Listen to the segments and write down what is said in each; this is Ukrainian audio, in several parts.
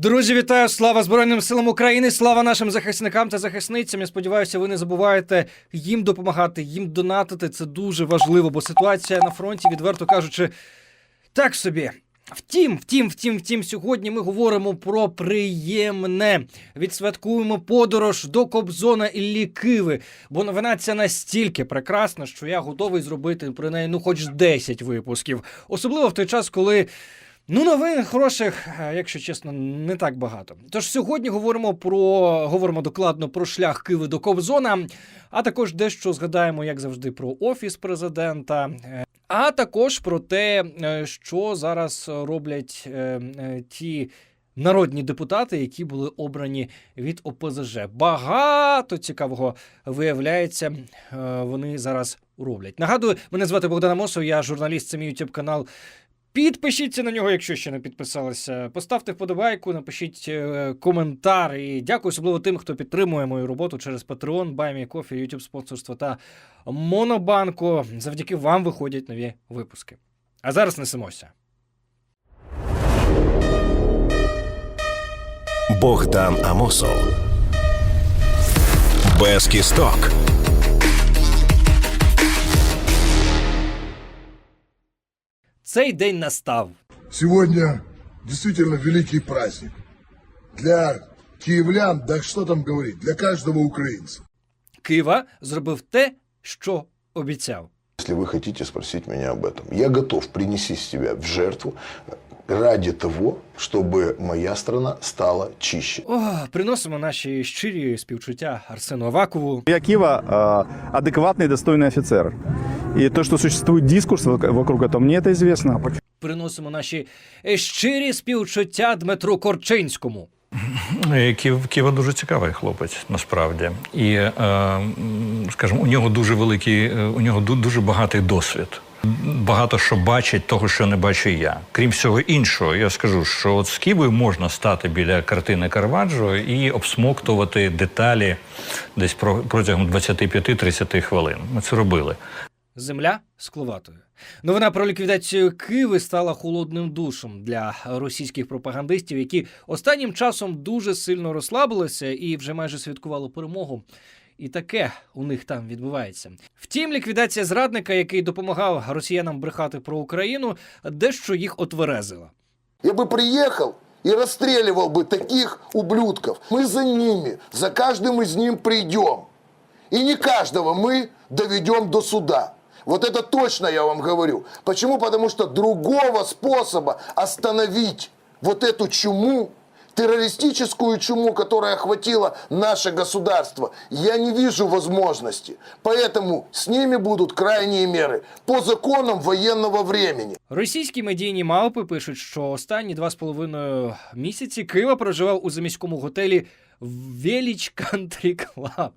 Друзі, вітаю! Слава Збройним силам України! Слава нашим захисникам та захисницям. Я сподіваюся, ви не забуваєте їм допомагати, їм донатити. Це дуже важливо, бо ситуація на фронті, відверто кажучи, так собі. Втім, втім, втім, втім, сьогодні ми говоримо про приємне. Відсвяткуємо подорож до Кобзона Іллі Киви. Бо новина ця настільки прекрасна, що я готовий зробити про неї ну хоч 10 випусків. Особливо в той час, коли. Ну, новин хороших, е, якщо чесно, не так багато. Тож сьогодні говоримо про говоримо докладно про шлях Киви до Кобзона, а також дещо згадаємо, як завжди, про офіс президента, е, а також про те, е, що зараз роблять ті. Народні депутати, які були обрані від ОПЗЖ. Багато цікавого виявляється, вони зараз роблять. Нагадую, мене звати Богдан Амосов, я журналіст, це мій YouTube канал. Підпишіться на нього, якщо ще не підписалися. Поставте вподобайку, напишіть е, коментар. І дякую особливо тим, хто підтримує мою роботу через Patreon, BuyMeCoffee, YouTube спонсорство та Монобанку. Завдяки вам виходять нові випуски. А зараз несемося. Богдан Амосов. Без кісток. Цей день настав. Сегодня действительно великий праздник. Для киевлян, да что там говорить, для каждого украинца. Кива зробив те, що обіцяв. Если вы хотите спросить меня об этом, я готов принести себя в жертву ради того, чтобы моя страна стала чище. О, приносимо наші щирі співчуття Арсену Авакову. Я Кива э, адекватный и достойный офицер. И то, что существует дискурс вокруг этого, мне это известно. Приносимо наші е, щирі співчуття Дмитру Корчинському. Е, Ків, Ківа дуже цікавий хлопець, насправді. І, е, скажімо, у нього дуже великий, е, у нього ду- дуже багатий досвід. Багато що бачить того, що не бачу я. Крім всього іншого, я скажу, що от з Ківою можна стати біля картини Карваджо і обсмоктувати деталі десь про- протягом 25-30 хвилин. Ми це робили. Земля скловатою. Новина про ліквідацію Киви стала холодним душем для російських пропагандистів, які останнім часом дуже сильно розслабилися і вже майже святкували перемогу. І таке у них там відбувається. Втім, ліквідація зрадника, який допомагав росіянам брехати про Україну, дещо їх отверезила. Я бы приехал и расстреливал бы таких ублюдков. Мы за ними, за каждым из ним придем. И не каждого мы доведем до суда. Вот это точно я вам говорю. Почему? Потому что другого способа остановить вот эту чуму, террористическую чуму, которая охватила наше государство, я не вижу возможности. Поэтому с ними будут крайние меры по законам военного времени. Російські медійні мавпи пишуть, що останні два з половиною місяці Кива проживав у заміському готелі Веліч Кантрі Клаб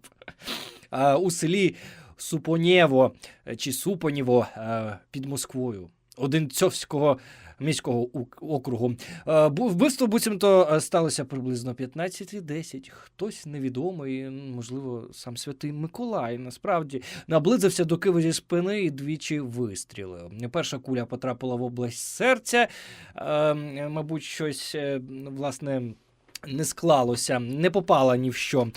а, у селі Супонєво е, чи Супонєво е, під Москвою. Одинцьовського міського округу. Е, Вбивство буцімто сталося приблизно 15.10. Хтось невідомий, можливо, сам святий Миколай, насправді наблизився до Києва зі спини і двічі вистрілив. Перша куля потрапила в область серця. Е, мабуть, щось власне. Не склалося, не попала ні в що.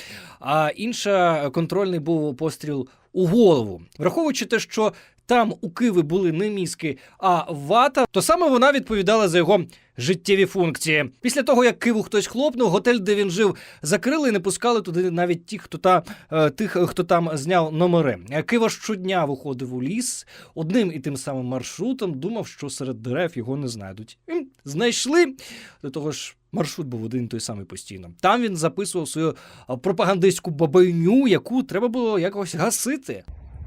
А інша контрольний був постріл у голову. Враховуючи те, що там у Киви були не мізки, а вата, то саме вона відповідала за його життєві функції. Після того, як Киву хтось хлопнув, готель, де він жив, закрили і не пускали туди навіть ті, хто та е, тих, хто там зняв номери. Кива щодня виходив у ліс одним і тим самим маршрутом. Думав, що серед дерев його не знайдуть. М, Знайшли до того ж. Маршрут був один і той самий постійно. Там він записував свою пропагандистську бабайню, яку треба було якось гасити.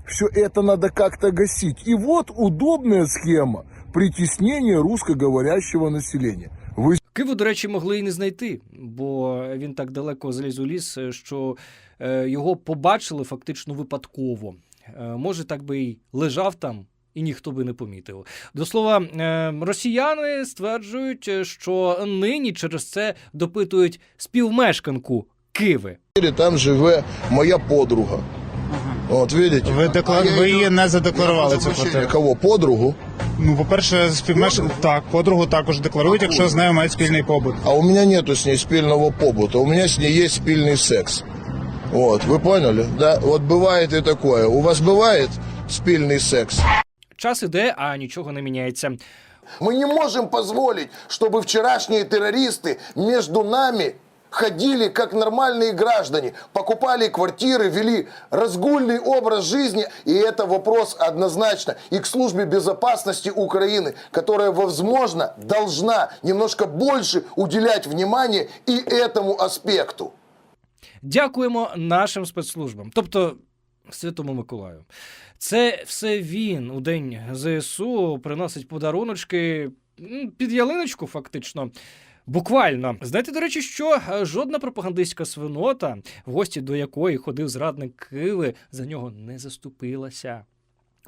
Все это надо как-то гасить. И вот удобная схема притеснения русскоговорящего населения. Вы Киву, до речі, могли і не знайти, бо він так далеко заліз у ліс, що е, його побачили фактично випадково. Е, може, так би й лежав там І ніхто би не помітив. До слова, е, росіяни стверджують, е, що нині через це допитують співмешканку Киви. там живе моя подруга. Вот видите? Ви декла- А я ви иду- її не задекларували, Я цю прошу прощения, квартиру. Кого? Подругу? Ну, по-перше, співмеш... так, подругу також декларують, якщо з нею мають спільний побут. А у меня нету с ней спильного побута, у меня с ней есть спильный секс. Вот, вы поняли? Да, вот бывает и такое. У вас бывает спильный секс? Час іде, а нічого не міняється. Мы не можем позволить, чтобы вчерашние террористы между нами ходили как нормальные граждане, покупали квартиры, вели разгульный образ жизни. И это вопрос однозначно и к службе безопасности Украины, которая, возможно, должна немножко больше уделять внимание и этому аспекту. Дякуємо нашим спецслужбам, тобто Святому Миколаю. Це все він у день ЗСУ приносить подаруночки під ялиночку, фактично. Буквально. Знаєте, до речі, що е, жодна пропагандистська свинота, в гості до якої ходив зрадник Киви, за нього не заступилася.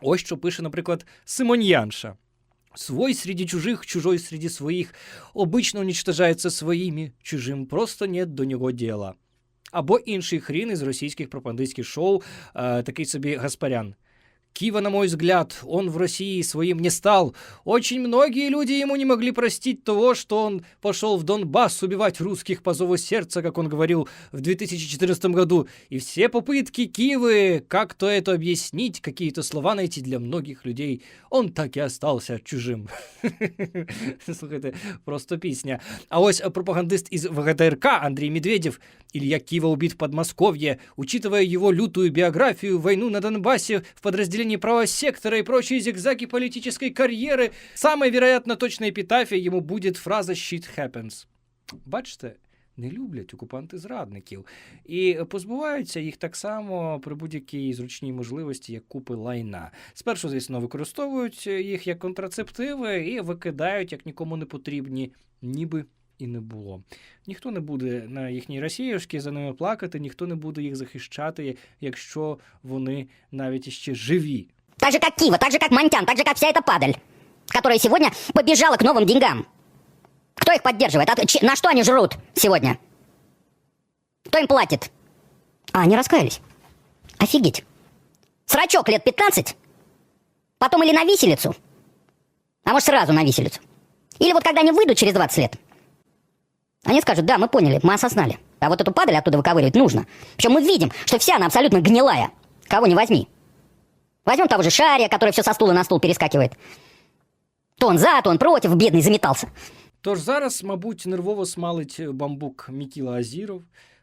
Ось що пише, наприклад, Симоньянша. Свой среди чужих, чужой среди своих. Обычно уничтожается своими, чужим просто нет до нього дела. Або інший хрін із російських пропагандистських шоу, е, такий собі Гаспарян. Кива, на мой взгляд, он в России своим не стал. Очень многие люди ему не могли простить того, что он пошел в Донбасс убивать русских по зову сердца, как он говорил в 2014 году. И все попытки Кивы как-то это объяснить, какие-то слова найти для многих людей, он так и остался чужим. Слухайте, просто пісня. А ось пропагандист із ВГТРК Андрей Медведев Илья Кива убит в Подмосковье. Учитывая его лютую биографию, войну на Донбассе в подразделении правого сектора и прочие зигзаги политической карьеры, самой, вероятно, точной эпитафией ему будет фраза «shit happens». Бачите, не люблять окупанти зрадників і позбуваються їх так само при будь-якій зручній можливості, як купи лайна. Спершу, звісно, використовують їх як контрацептиви і викидають як нікому не потрібні, ніби і не було. Ніхто не буде на їхній росіюшки за ними плакати, ніхто не буде їх захищати, якщо вони навіть іще живі. Так же, как Кива, так же, как Монтян, так же, как вся эта падаль, которая сегодня побежала к новым деньгам. Кто их поддерживает? От- че- на что они жрут сегодня? Кто им платит? А, они раскаялись. Офигеть. Срачок лет 15, потом или на виселицу, а может сразу на виселицу. Или вот когда они выйдут через 20 лет, они скажут, да, мы поняли, мы осознали. А вот эту падаль оттуда выковыривать нужно. Причем мы видим, что вся она абсолютно гнилая. Кого не возьми. Возьмем того же Шария, который все со стула на стул перескакивает. То он за, то он против, бедный заметался. Тож зараз, мабуть, нервово смалить бамбук Мікіла Азіров,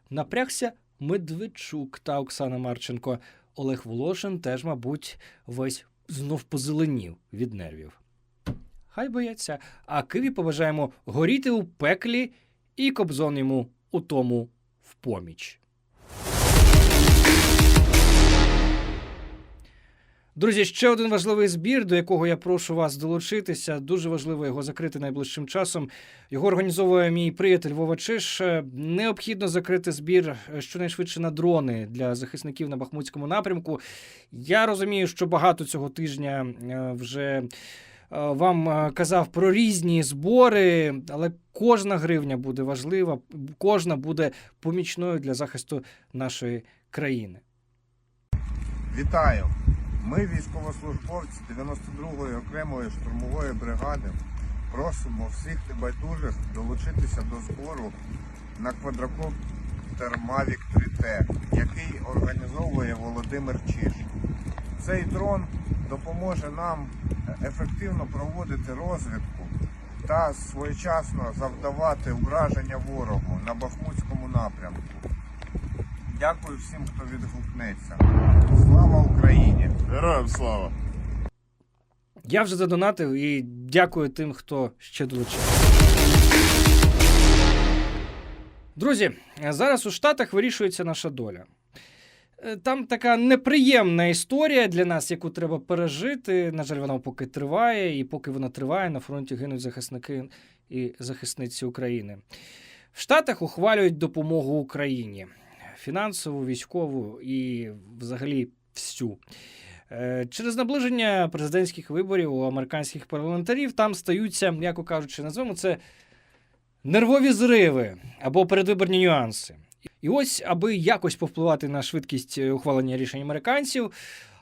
напрягся Медведчук та Оксана Марченко. Олег Волошин теж, мабуть, весь знов позеленів від нервів. Хай бояться, а Киві побажаємо горіти у пеклі і кобзон йому у тому в поміч. Друзі, ще один важливий збір, до якого я прошу вас долучитися. Дуже важливо його закрити найближчим часом. Його організовує мій приятель Вова Чиш. Необхідно закрити збір е, щонайшвидше на дрони для захисників на Бахмутському напрямку. Я розумію, що багато цього тижня е, вже вам е, казав про різні збори, але кожна гривня буде важлива, кожна буде помічною для захисту нашої країни. Вітаю! Ми, військовослужбовці 92-ї окремої штурмової бригади, просимо всіх небайдужих долучитися до збору на квадрокоптер Mavic 3T, який організовує Володимир Чиш. Цей дрон допоможе нам ефективно проводити розвідку та своєчасно завдавати ураження ворогу на Бахмутському напрямку. Дякую всім, хто відгукнеться. Слава Україні! Героям слава! Я вже задонатив і дякую тим, хто ще долучив. Друзі, зараз у Штатах вирішується наша доля. Е, Там така неприємна історія для нас, яку треба пережити. На жаль, вона поки триває, і поки вона триває, на фронті гинуть захисники і захисниці України. В Штатах ухвалюють допомогу Україні фінансову, військову і взагалі всю. Е, Через наближення президентських виборів у американських парламентарів там стаються, м'яко кажучи, назвемо це нервові зриви або передвиборні нюанси. І ось, аби якось повпливати на швидкість е, ухвалення рішень американців.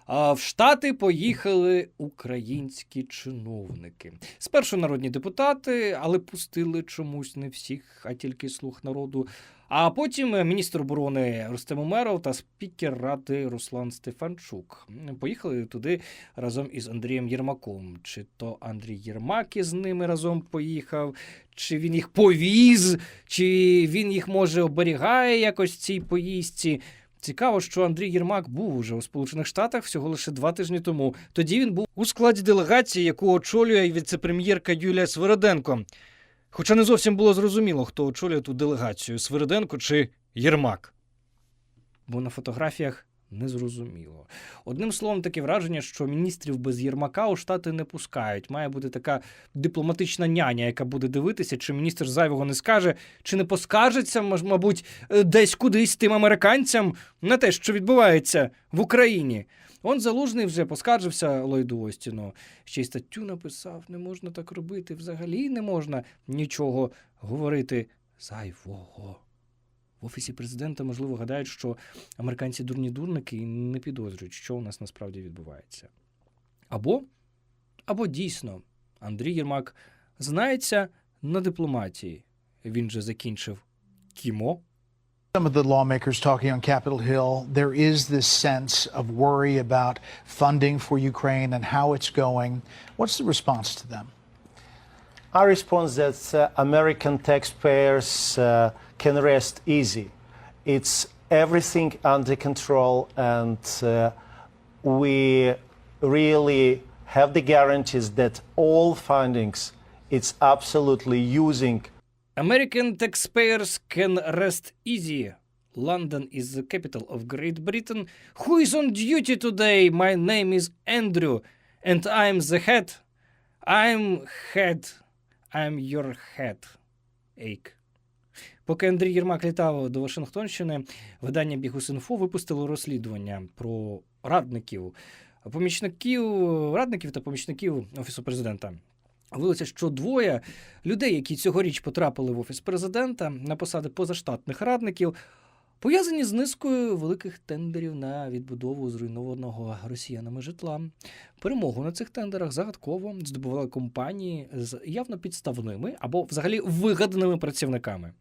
В Штати поїхали українські чиновники. Спершу народні депутати, але пустили чомусь не всіх, а тільки слух народу. А потім е, міністр оборони Рустем Умеров та спікер ради Руслан Стефанчук поїхали туди разом із Андрієм Єрмаком. Чи то Андрій Єрмак із ними разом поїхав, чи він їх повіз, чи він їх може оберігає якось цій поїздці. Цікаво, що Андрій Єрмак був уже у Сполучених Штатах всього лише два тижні тому. Тоді він був у складі делегації, яку очолює віцепрем'єрка Юлія Свириденко. Хоча не зовсім було зрозуміло, хто очолює ту делегацію Свириденко чи Єрмак. Бо на фотографіях не зрозуміло. Одним словом, таке враження, що міністрів без Єрмака у штати не пускають. Має бути така дипломатична няня, яка буде дивитися, чи міністр зайвого не скаже, чи не поскаржиться, мабуть, е, десь кудись тим американцям на те, що відбувається в Україні. Он залужний вже поскаржився Ллойду Остіну. Ще й статтю написав: не можна так робити, взагалі не можна нічого говорити зайвого. В офісі президента, можливо, гадають, що американці дурні дурники і не підозрюють, що у нас насправді відбувається. Або, або дійсно, Андрій Єрмак знається на дипломатії. Він же закінчив кімо. some of the lawmakers talking on Capitol Hill, there is this sense of worry about funding for Ukraine and how it's going. What's the response to them? Our response is that uh, American taxpayers uh, can rest easy. It's everything under control, and uh, we really have the guarantees that all findings it's absolutely using American taxpayers can rest easy. London is the capital of Great Britain. Who is on duty today? My name is Andrew, and I'm the head. I'm head. I'm your head. Ache. Поки Андрій Єрмак літав до Вашингтонщини, видання Бігус.Інфо випустило розслідування про радників, помічників, радників та помічників Офісу президента. Виявилося, що двоє людей, які цьогоріч потрапили в офіс президента на посади позаштатних радників, пов'язані з низкою великих тендерів на відбудову зруйнованого росіянами житла. Перемогу на цих тендерах загадково здобували компанії з явно підставними або взагалі вигаданими працівниками.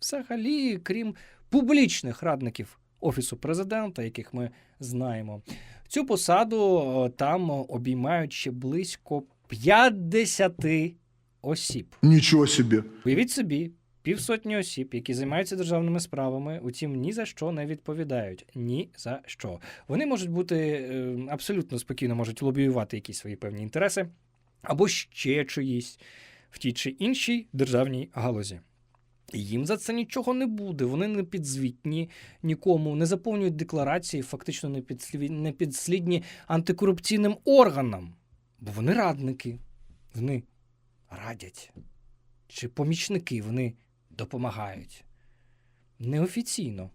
Взагалі, крім публічних радників офісу президента, яких ми знаємо, цю посаду е, там обіймають ще близько 50 осіб. Ничего себе. Уявіть собі, півсотні осіб, які займаються державними справами, утім ні за що не відповідають. Ні за що. Вони можуть бути е, абсолютно спокійно можуть лобіювати якісь свої певні інтереси, або ще чиїсь в тій чи іншій державній галузі. Їм за це нічого не буде. Вони не підзвітні нікому, не заповнюють декларації, фактично не підслід- не підслідні антикорупційним органам. Бо вони радники, вони радять. Чи помічники вони допомагають. Неофіційно,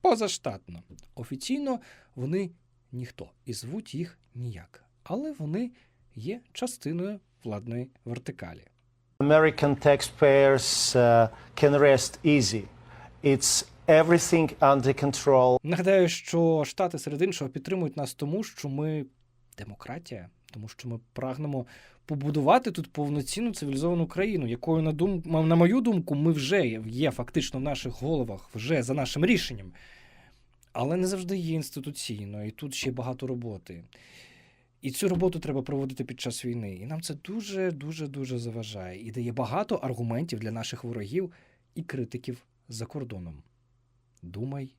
позаштатно. Офіційно вони ніхто і звуть їх ніяк. Але вони є частиною владної вертикалі. American taxpayers uh, can rest easy. It's everything under control. Нагадаю, що Штати серед іншого підтримують нас тому, що ми демократія, тому що ми прагнемо побудувати тут повноцінну цивілізовану країну, якою на дум... на мою думку, ми вже є- фактично в наших головах, вже за нашим рішенням. Але не завжди є інституційно, і тут ще багато роботи. І цю роботу треба проводити під час війни. І нам це дуже, дуже, дуже заважає. І дає багато аргументів для наших ворогів і критиків за кордоном. Думай.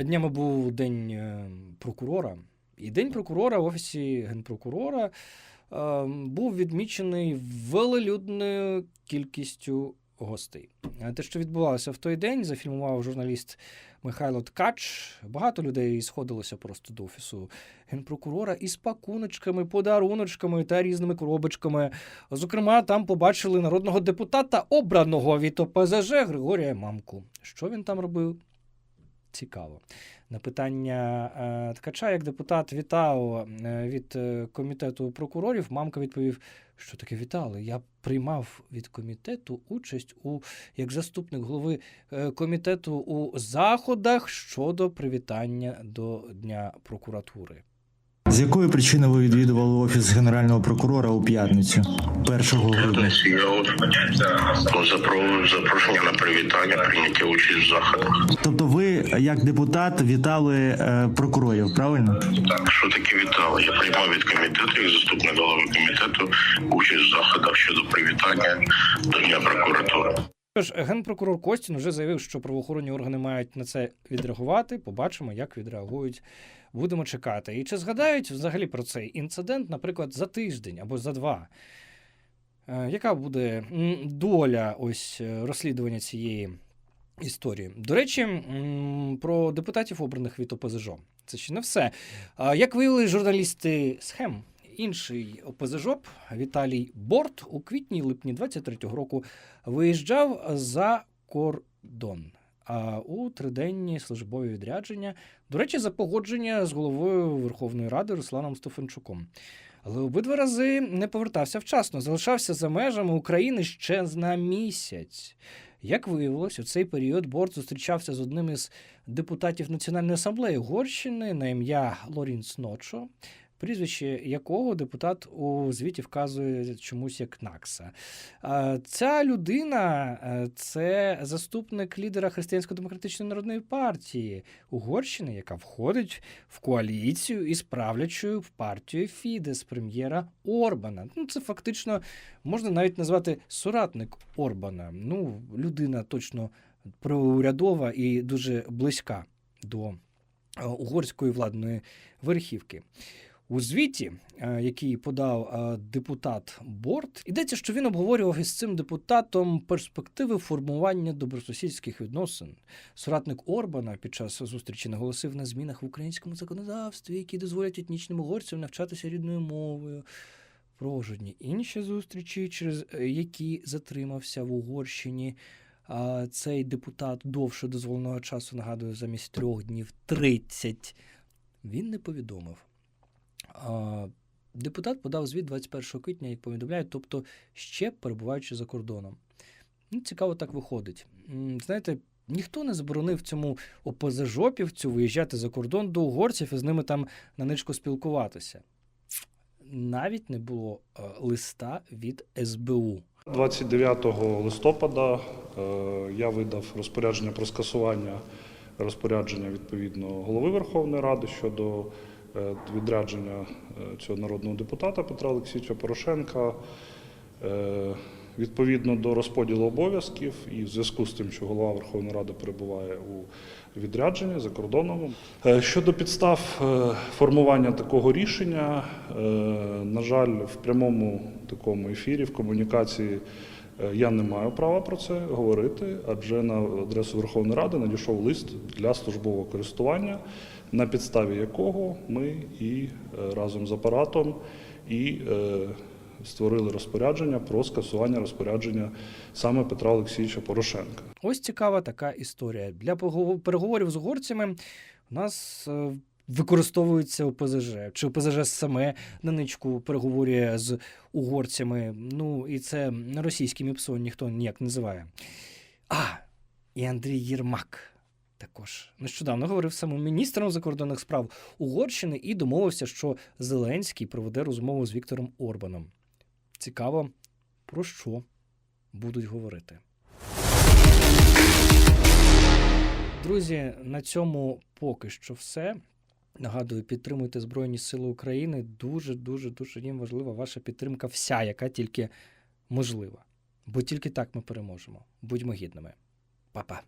Днями був день е, прокурора, і день прокурора в офісі генпрокурора е, був відмічений велелюдною кількістю гостей. Е, Те, що відбувалося в той день, зафільмував журналіст Михайло Ткач. Багато людей сходилося просто до офісу генпрокурора із пакуночками, подаруночками та різними коробочками. Зокрема, там побачили народного депутата, обраного від ОПЗЖ Григорія Мамку. Що він там робив? Цікаво. На питання е, Ткача, як депутат вітав е, від е, комітету прокурорів, мамка відповів, що таке вітали. Я приймав від комітету участь у як заступник голови комітету у заходах щодо привітання до Дня прокуратури. З якої причини ви відвідували офіс генерального прокурора у п'ятницю, 1 грудня? Запрошення на привітання, прийняття участь в заходах. Тобто, ви як депутат вітали е, прокурорів, правильно? Так, що таке вітали? Я приймав від комітету, як заступник голови комітету, участь в заходах щодо привітання до Дня прокуратури. Тож генпрокурор Костін вже заявив, що правоохоронні органи мають на це відреагувати. Побачимо, як відреагують. Будемо чекати. І чи згадають взагалі про цей інцидент, наприклад, за тиждень або за два? Е, Яка буде доля ось е, розслідування цієї історії? До речі, про депутатів, обраних від ОПЗЖ. Це ще не все. Як виявили журналісти схем, інший ОПЗЖОП Віталій Борт у квітні-липні 23-го року виїжджав за кордон. А у триденні службові відрядження, до речі, за погодження з головою Верховної Ради Русланом Стефанчуком. Але обидва рази не повертався вчасно, залишався за межами України ще на місяць. Як виявилось, у цей період Борт зустрічався з одним із депутатів Національної асамблеї Угорщини на ім'я Лорінс Ночо, прізвище якого депутат у звіті вказує чомусь як Накса. Ця людина е, це заступник лідера Християнсько-демократичної народної партії Угорщини, яка входить в коаліцію із правлячою партією Фідес прем'єра Орбана. Ну, це фактично можна навіть назвати соратник Орбана. Ну, людина точно проурядова і дуже близька до е, угорської владної верхівки. У звіті, е, який подав е, депутат Борт, йдеться, що він обговорював із цим депутатом перспективи формування добросусідських відносин. Соратник Орбана під час зустрічі наголосив на змінах в українському законодавстві, які дозволять етнічним угорцям навчатися рідною мовою. Про жодні інші зустрічі, через е, які затримався в Угорщині. Цей депутат довше дозволеного часу, нагадую, замість трьох днів 30, він не повідомив. Депутат подав звіт 21 квітня, як повідомляють, тобто ще перебуваючи за кордоном. Ну, цікаво так виходить. Знаєте, ніхто не заборонив цьому ОПЗЖопівцю виїжджати за кордон до угорців і з ними там на ничку спілкуватися. Навіть не було е, листа від СБУ. 29 листопада е, я видав розпорядження про скасування розпорядження відповідно голови Верховної Ради щодо відрядження е, цього народного депутата Петра Олексійовича Порошенка. Е, Відповідно до розподілу обов'язків і в зв'язку з тим, що голова Верховної Ради перебуває у відрядженні за кордоном. Е, Щодо підстав е, формування такого рішення, е, на жаль, в прямому такому ефірі, в комунікації е, я не маю права про це говорити, адже на адресу Верховної Ради надійшов лист для службового користування, на підставі якого ми і е, разом з апаратом і е, створили розпорядження про скасування розпорядження саме Петра Олексійовича Порошенка. Ось цікава така історія. Для переговорів з угорцями у нас е, використовується ОПЗЖ, чи ОПЗЖ саме на ничку переговорює з угорцями. Ну і це на російський МІПСО ніхто ніяк не називає. А, і Андрій Єрмак. Також нещодавно говорив самим міністром закордонних справ Угорщини і домовився, що Зеленський проведе розмову з Віктором Орбаном. Цікаво, про що будуть говорити. Друзі, на цьому поки що все. Нагадую, підтримуйте Збройні Сили України. Дуже, дуже, дуже їм важлива ваша підтримка, вся, яка тільки можлива. Бо тільки так ми переможемо. Будьмо гідними. Па-па.